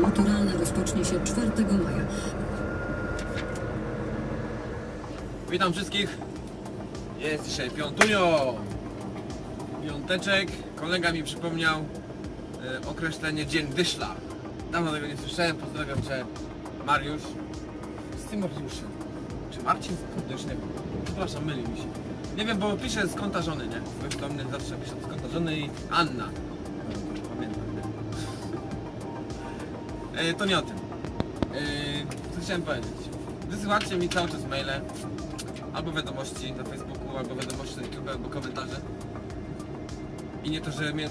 Maturalne rozpocznie się 4 maja. Witam wszystkich. Jest dzisiaj piątunio. Piąteczek. Kolega mi przypomniał e, określenie dzień dyszla. Dawno tego nie słyszałem. Pozdrawiam Cię, Mariusz. Z tym Mariuszem. Czy Marcin? Już nie wiem. Przepraszam, myli mi się. Nie wiem, bo piszę z konta żony, nie? Ktoś do mnie zawsze pisze z konta żony i Anna. Pamiętam? E, to nie o tym. E, co chciałem powiedzieć? Wysyłacie mi cały czas maile, albo wiadomości na Facebooku, albo wiadomości na YouTube, albo komentarze. I nie to, że mnie...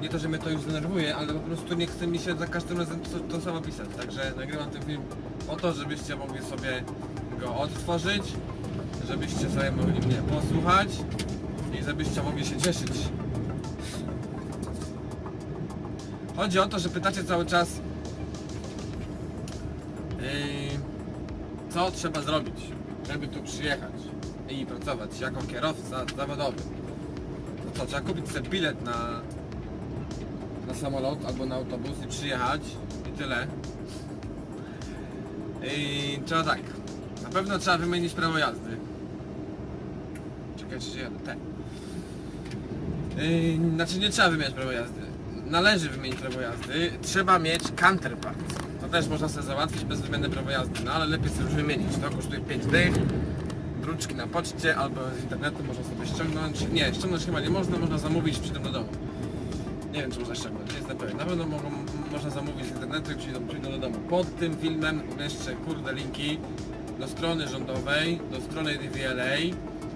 Nie to, że mnie to już denerwuje, ale po prostu nie chce mi się za każdym razem to, to samo pisać. Także nagrywam ten film po to, żebyście mogli sobie go odtworzyć, żebyście sobie mogli mnie posłuchać i żebyście mogli się cieszyć. Chodzi o to, że pytacie cały czas yy, co trzeba zrobić, żeby tu przyjechać i pracować jako kierowca zawodowy. Co, trzeba kupić sobie bilet na, na samolot albo na autobus i przyjechać i tyle. I trzeba tak, na pewno trzeba wymienić prawo jazdy. Czekajcie, że jadę, te. Yy, znaczy nie trzeba wymieniać prawo jazdy. Należy wymienić prawo jazdy. Trzeba mieć counterpart. To też można sobie załatwić bez wymiany prawa jazdy, no ale lepiej sobie już wymienić. To kosztuje 5 dych. Druczki na poczcie albo z internetu można sobie ściągnąć. Nie, ściągnąć chyba nie można, można zamówić przy tym do domu. Nie wiem czy można ściągnąć, nie jestem pewien. Na pewno mogą, można zamówić z internetu i przyjdą, przyjdą do domu. Pod tym filmem umieszczę kurde linki do strony rządowej, do strony DVLA.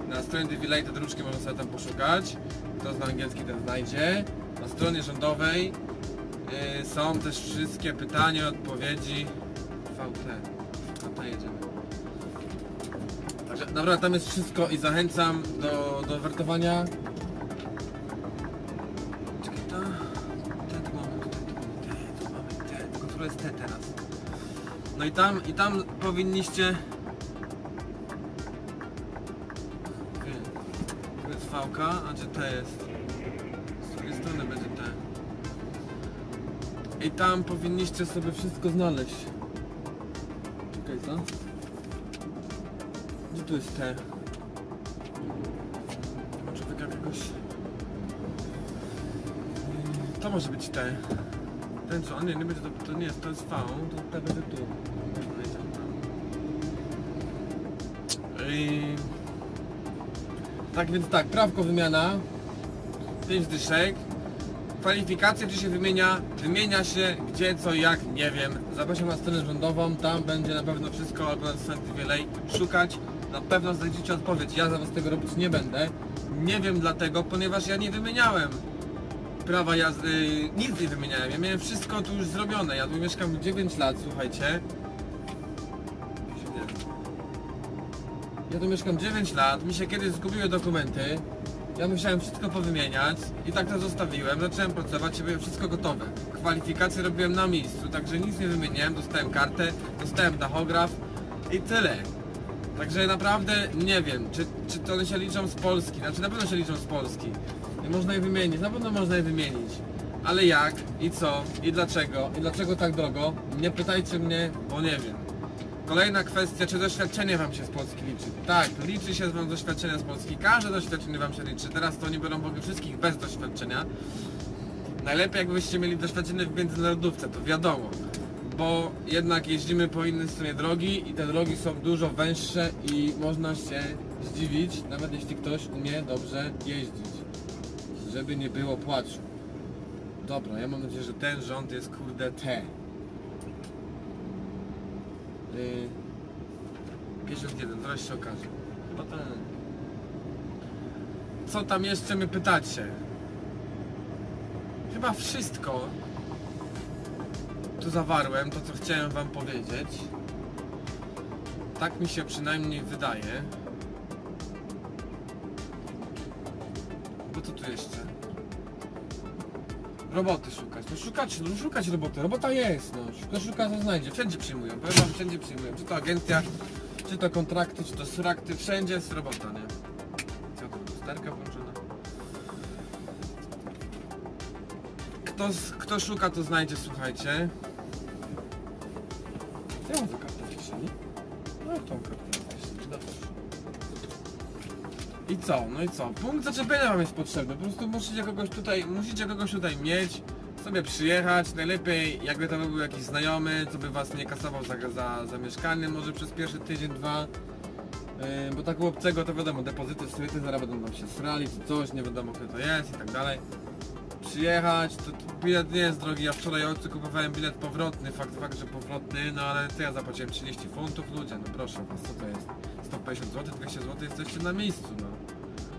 Na stronie DVLA te druczki można sobie tam poszukać. Kto zna angielski ten znajdzie. Na stronie rządowej yy, są też wszystkie pytania, odpowiedzi. VT. No to jedziemy. Naprawdę tam jest wszystko i zachęcam do, do wertowania. Czekaj, to... Te tu mamy, te, tu mamy, te, tylko które jest te teraz. No i tam, i tam powinniście... Tu jest VK, a gdzie te jest? Z drugiej strony będzie te. I tam powinniście sobie wszystko znaleźć. Czekaj, co? Tu jest te? Może tak jakoś... To może być te. Ten co? Nie, nie będzie to, to nie jest, to jest V, to te będzie tu. I... Tak więc tak, prawko wymiana. 5 dyszek. Kwalifikacje gdzie się wymienia? Wymienia się gdzie, co, jak, nie wiem. Zapraszam na stronę rządową, tam będzie na pewno wszystko, albo na stronie wielej szukać. Na pewno znajdziecie odpowiedź. Ja za was tego robić nie będę. Nie wiem dlatego, ponieważ ja nie wymieniałem prawa jazdy, nic nie wymieniałem. Ja miałem wszystko tu już zrobione. Ja tu mieszkam 9 lat, słuchajcie. Ja tu mieszkam 9 lat, mi się kiedyś zgubiły dokumenty. Ja musiałem wszystko powymieniać i tak to zostawiłem. Zacząłem pracować i byłem wszystko gotowe. Kwalifikacje robiłem na miejscu, także nic nie wymieniałem. Dostałem kartę, dostałem tachograf i tyle. Także naprawdę nie wiem, czy, czy to one się liczą z Polski. Znaczy na pewno się liczą z Polski. I można je wymienić, na pewno można je wymienić. Ale jak i co i dlaczego i dlaczego tak drogo? Nie pytajcie mnie, bo nie wiem. Kolejna kwestia, czy doświadczenie Wam się z Polski liczy? Tak, liczy się Wam doświadczenie z Polski. Każde doświadczenie Wam się liczy. Teraz to oni biorą w wszystkich bez doświadczenia. Najlepiej jakbyście mieli doświadczenie w międzynarodówce, to wiadomo. Bo jednak jeździmy po innej stronie drogi i te drogi są dużo węższe i można się zdziwić, nawet jeśli ktoś umie dobrze jeździć. Żeby nie było płaczu. Dobra, ja mam nadzieję, że ten rząd jest kurde te. Yy, 51, zaraz się okaże. Chyba ten. Co tam jeszcze mnie pytacie? Chyba wszystko tu zawarłem, to co chciałem wam powiedzieć. Tak mi się przynajmniej wydaje. Bo co tu jeszcze? roboty szukać. No szukać, no szukać roboty. Robota jest, no. Kto szuka, to znajdzie. Wszędzie przyjmują. Powiem wam, wszędzie przyjmują. Czy to agencja, czy to kontrakty, czy to surakty. Wszędzie jest robota, nie? Co to, lusterka włączona? Kto, kto szuka, to znajdzie, słuchajcie. Ja mam za kartę w kieszeni? No jak tą kartę w też. I co? No i co? Punkt zaczepienia wam jest potrzebny. Po prostu musicie kogoś tutaj, musicie kogoś tutaj mieć, sobie przyjechać. Najlepiej jakby to był jakiś znajomy, co by was nie kasował za, za, za mieszkanie, może przez pierwszy tydzień, dwa. Yy, bo tak u obcego to wiadomo, depozyty, skryty, zaraz będą wam się srali, czy coś, nie wiadomo kto to jest i tak dalej. Przyjechać, to, to bilet nie jest drogi, ja wczoraj ojcu kupowałem bilet powrotny, fakt fakt, że powrotny, no ale to ja zapłaciłem 30 funtów, ludzie, no proszę was, co to jest? 150 zł, 200 zł, jesteście na miejscu, no.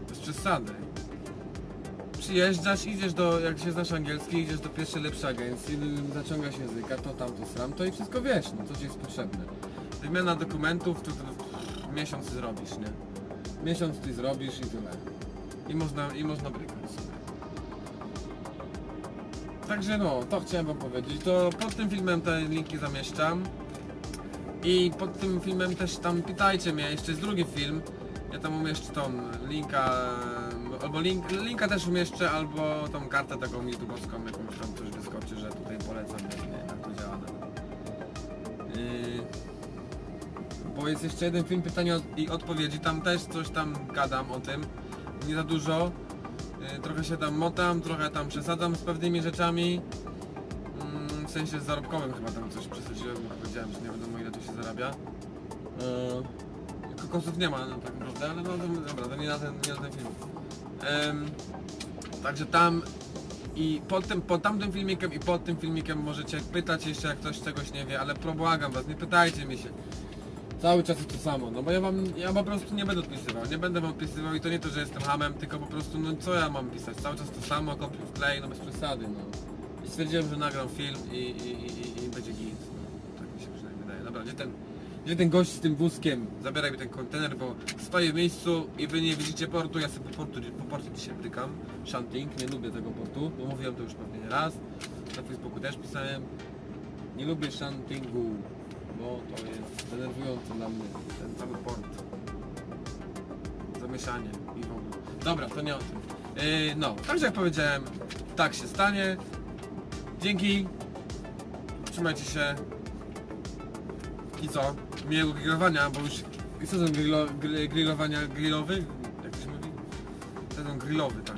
Bez przesady. Przyjeżdżasz, idziesz do, jak się znasz angielski, idziesz do pierwszej lepszej agencji, y, zaciągasz języka, to tamto sram, to i wszystko wiesz, no co ci jest potrzebne. Wymiana dokumentów, to, to miesiąc zrobisz, nie? Miesiąc ty zrobisz i tyle. I można, i można Także no, to chciałem wam powiedzieć. To pod tym filmem te linki zamieszczam. I pod tym filmem też tam pytajcie mnie, jeszcze jest drugi film. Ja tam umieszczę tą linka, albo link, linka też umieszczę, albo tą kartę taką youtubowską, jakąś tam coś wyskoczy, że tutaj polecam, nie, nie jak to działa. Yy, bo jest jeszcze jeden film pytania i odpowiedzi, tam też coś tam gadam o tym, nie za dużo. Yy, trochę się tam motam, trochę tam przesadzam z pewnymi rzeczami. Mm, w sensie zarobkowym chyba tam coś przesadziłem, bo powiedziałem, że nie wiadomo ile tu się zarabia. Yy, kokosów nie ma no, tak naprawdę, ale no dobra, to nie na ten, nie na ten film. Także tam i pod, tym, pod tamtym filmikiem i pod tym filmikiem możecie pytać jeszcze jak ktoś czegoś nie wie, ale probłagam was, nie pytajcie mi się. Cały czas jest to samo, no bo ja wam, ja po prostu nie będę odpisywał, nie będę wam odpisywał i to nie to, że jestem hamem, tylko po prostu, no co ja mam pisać, cały czas to samo, kopiuj w klej, no bez przesady, no. I stwierdziłem, że nagram film i, i, i, i, będzie git, no. Tak mi się przynajmniej wydaje. Dobra, gdzie ten, gdzie ten gość z tym wózkiem, zabieraj mi ten kontener, bo stoję w miejscu i wy nie widzicie portu, ja sobie po portu, po porcie dzisiaj brykam, Shanting, nie lubię tego portu, bo mówiłem to już pewnie nie raz, na Facebooku też pisałem, nie lubię Shantingu, bo to jest denerwujące dla mnie, ten cały port. Zamieszanie i w ogóle. Dobra, to nie o tym. Yy, no, także jak powiedziałem, tak się stanie. Dzięki. Trzymajcie się. I co? Miłego grillowania, bo już sezon grillo, grill, grillowania grillowy, jak to się mówi? Sezon grillowy, tak.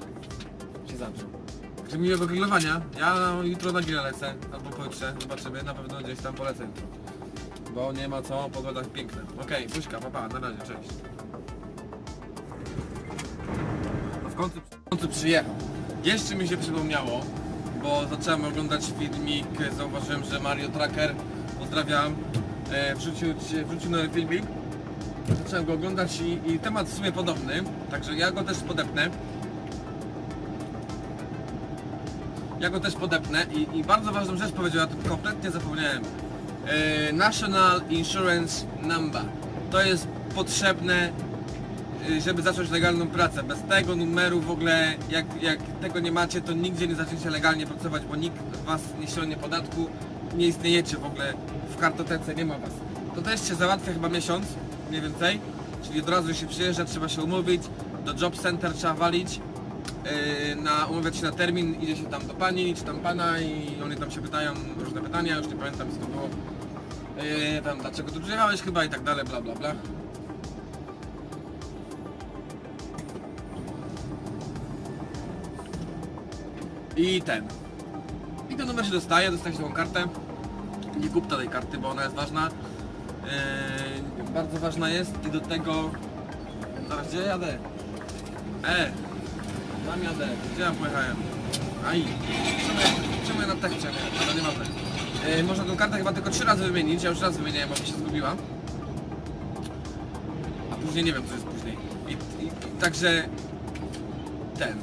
Się zaczął. Także miłego grillowania. Ja jutro na grilla lecę, albo pojutrze, zobaczymy, na pewno gdzieś tam polecę jutro. Bo nie ma co, pogoda piękna. Okej, buźka, papa, na razie, cześć. No w końcu, w końcu przyjechał. Jeszcze mi się przypomniało, bo zacząłem oglądać filmik, zauważyłem, że Mario Tracker, pozdrawiam, e, wrzucił, wrzucił nowy filmik. Zacząłem go oglądać i, i temat w sumie podobny, także ja go też podepnę. Ja go też podepnę i, i bardzo ważną rzecz powiedział, ja kompletnie zapomniałem. E, National Insurance Number. To jest potrzebne, e, żeby zacząć legalną pracę. Bez tego numeru w ogóle, jak, jak tego nie macie, to nigdzie nie zaczniecie legalnie pracować, bo nikt was nie ściągnie podatku, nie istniejecie w ogóle w kartotece, nie ma was. To też się załatwia chyba miesiąc, mniej więcej, czyli od razu się przyjeżdża, trzeba się umówić, do job center trzeba walić, yy, na, umawiać się na termin, idzie się tam do pani czy tam pana i oni tam się pytają różne pytania, już nie pamiętam co to było. Yy, tam dlaczego tu przyjechałeś chyba i tak dalej, bla bla bla. I ten. I ten numer się dostaje, dostaje się taką kartę. Nie kup tej karty, bo ona jest ważna. Yy, bardzo ważna jest i do tego... Zaraz, gdzie jadę? E! Tam jadę, gdzie ja pojechałem? Aj! Czemu ja, na tak chciałem jechać? Dobra, nieważne. Yy, można tą kartę chyba tylko trzy razy wymienić, ja już raz wymieniałem, bo mi się zgubiła. A później nie wiem, co jest później. I, i, i także... Ten.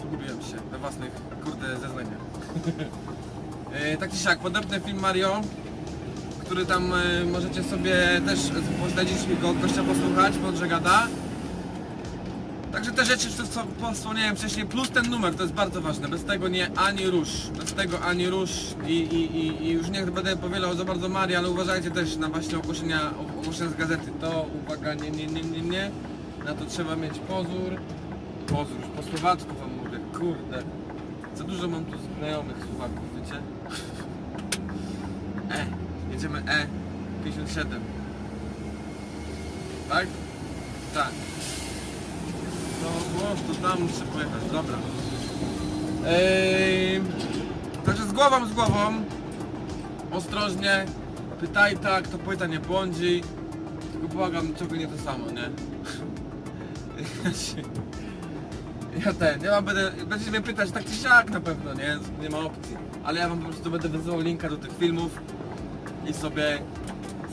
Zgubiłem się we własnych, kurde, zeznaniach. yy, tak czy siak, podobny film Mario, który tam yy, możecie sobie też pośledzić go gościa posłuchać, mądrze gada. Także te rzeczy, co wspomniałem wcześniej, plus ten numer, to jest bardzo ważne. Bez tego nie ani rusz. Bez tego ani rusz i, i, i, i już nie będę powielał za bardzo Marii, ale uważajcie też na właśnie ogłoszenia, ogłoszenia z gazety. To uwaga, nie, nie, nie, nie, nie. Na to trzeba mieć pozór. Pozór, po słowacku wam mówię, kurde. Za dużo mam tu znajomych Słowaków, wiecie? E, jedziemy E 57. Tak? Tak. To tam muszę pojechać, dobra. Eee, także z głową, z głową. Ostrożnie. Pytaj tak, to płyta nie błądzi. Tylko błagam, czego nie to samo, nie? Ja się... Ja ten, ja wam będę, będziecie mnie pytać tak czy siak na pewno, nie? Nie ma opcji. Ale ja wam po prostu będę wysyłał linka do tych filmów i sobie,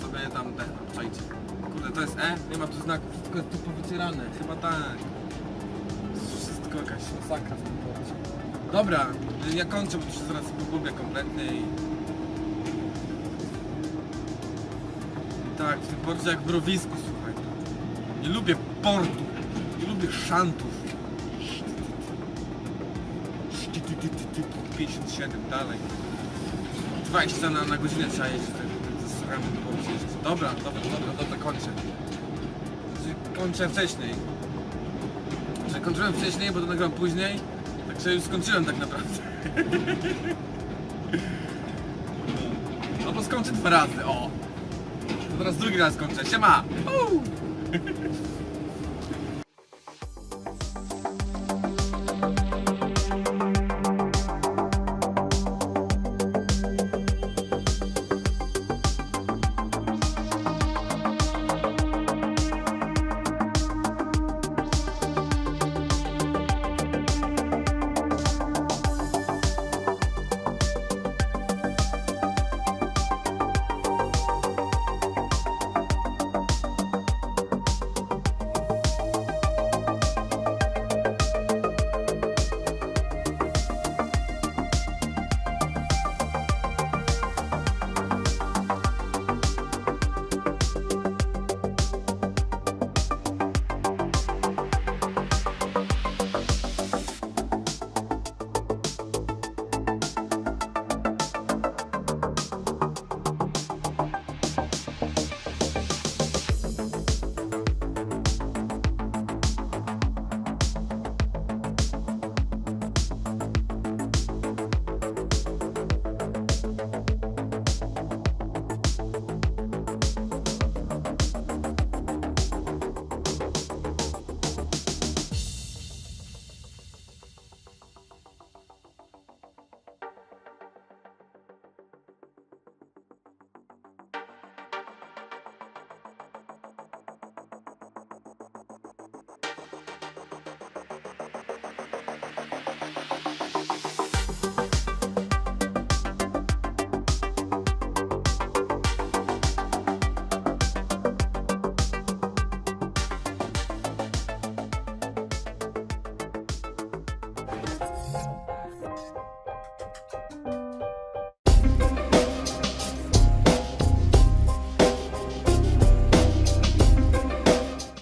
sobie tam ten, czajcie. Kurde, to jest E, nie ma tu znaków, wszystko jest tu powycierane, chyba tak. Wszystko jakaś masakra w tym porcie. Dobra, ja kończę, bo tu się zaraz pogubię kompletnie i... Tak, w tym porcie jak w mrowisku, słuchaj. Nie lubię portu, nie lubię szantów. 57 dalej. 20 na, na godzinę trzeba jeździć, zasłuchałem do porcie. Dobra, dobra, dobra, dobra, kończę. Kończę wcześniej. Że wcześniej, bo to nagrałem później. Także już skończyłem tak naprawdę. No bo skończę dwa razy, o! To teraz drugi raz kończę. Siema! Uuu.